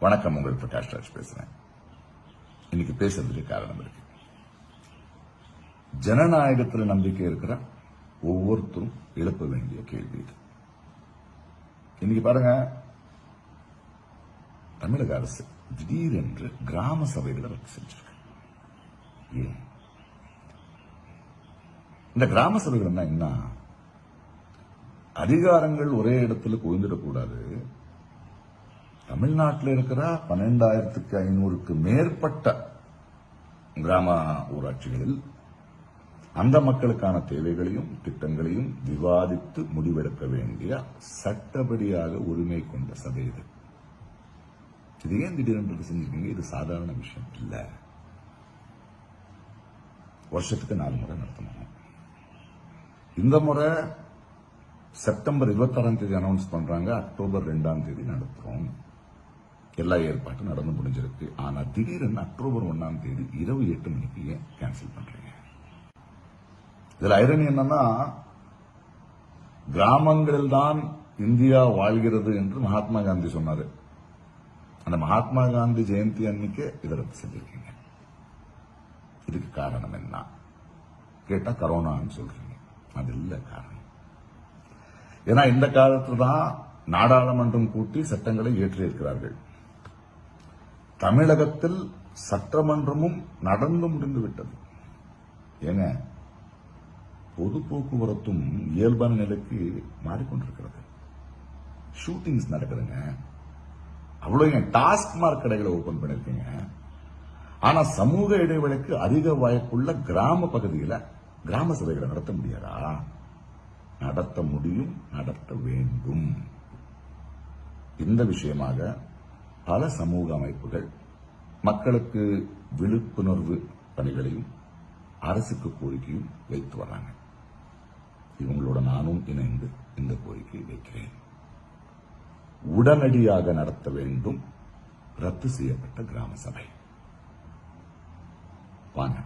வணக்கம் உங்கள் பிரகாஷ் ராஜ் பேசுறேன். இன்னைக்கு பேசுறதுக்கு காரணம் இருக்கு. ஜனநாயகத்தில் நம்பிக்கை இருக்கிற ஒவ்வொருத்தரும் எழுப்ப வேண்டிய கேள்வி இது. இன்னைக்கு பாருங்க தமிழக அரசு திடீரென்று கிராம சபைகளை ரத்து செஞ்சிருக்கு. ஏன்? இந்த கிராம சபைகள்னா என்ன? அதிகாரங்கள் ஒரே இடத்துல குவிந்துடக்கூடாது. தமிழ்நாட்டில் இருக்கிற பன்னெண்டாயிரத்துக்கு ஐநூறுக்கு மேற்பட்ட கிராம ஊராட்சிகளில் அந்த மக்களுக்கான தேவைகளையும் திட்டங்களையும் விவாதித்து முடிவெடுக்க வேண்டிய சட்டப்படியாக உரிமை கொண்ட சபை இது. இது ஏன் திடீரென்று செஞ்சிருக்கீங்க? இது சாதாரண விஷயம் இல்ல. வருஷத்துக்கு நாலு முறை நடத்தணும். இந்த முறை செப்டம்பர் இருபத்தாறாம் தேதி அனௌன்ஸ் பண்றாங்க. அக்டோபர் ரெண்டாம் தேதி நடத்துறோம். எல்லா ஏற்பாட்டும் நடந்து முடிஞ்சிருக்கு. ஆனா திடீர்னு அக்டோபர் ஒன்னாம் தேதி இரவு எட்டு மணிக்கு ஏன் கேன்சல் பண்றீங்க? இதுல ஐரணி என்னன்னா கிராமங்களில் தான் இந்தியா வாழ்கிறது என்று மகாத்மா காந்தி சொன்னாரு. அந்த மகாத்மா காந்தி ஜெயந்தி அன்னைக்கு இதை ரத்து செஞ்சிருக்கீங்க. இதுக்கு காரணம் என்ன? கேட்டா கரோனான்னு சொல்றீங்க. அது இல்ல காரணம். ஏன்னா இந்த காலத்துல தான் நாடாளுமன்றம் கூட்டி சட்டங்களை இயற்றியிருக்கிறார்கள். தமிழகத்தில் சட்டமன்றமும் நடந்து முடிந்து விட்டது. ஏங்க பொது போக்குவரத்தும் இயல்பான நிலைக்கு மாறிக்கொண்டிருக்கிறது. ஷூட்டிங்ஸ் நடக்குதுங்க. அவ்வளவு டாஸ்க் மார்க் கடைகளை ஓபன் பண்ணிருக்கீங்க ஆனா சமூக இடைவெளிக்கு அதிக வாய்ப்புள்ள கிராம பகுதியில கிராம சபைகளை நடத்த முடியாதா? நடத்த முடியும் நடத்த வேண்டும். இந்த விஷயமாக பல சமூக அமைப்புகள் மக்களுக்கு விழிப்புணர்வு பணிகளையும் அரசுக்கு கோரிக்கையும் வைத்து வராங்க. இவங்களோட நானும் இணைந்து இந்த கோரிக்கையை வைக்கிறேன். உடனடியாக நடத்த வேண்டும். ரத்து செய்யப்பட்ட கிராம சபை. வாங்க.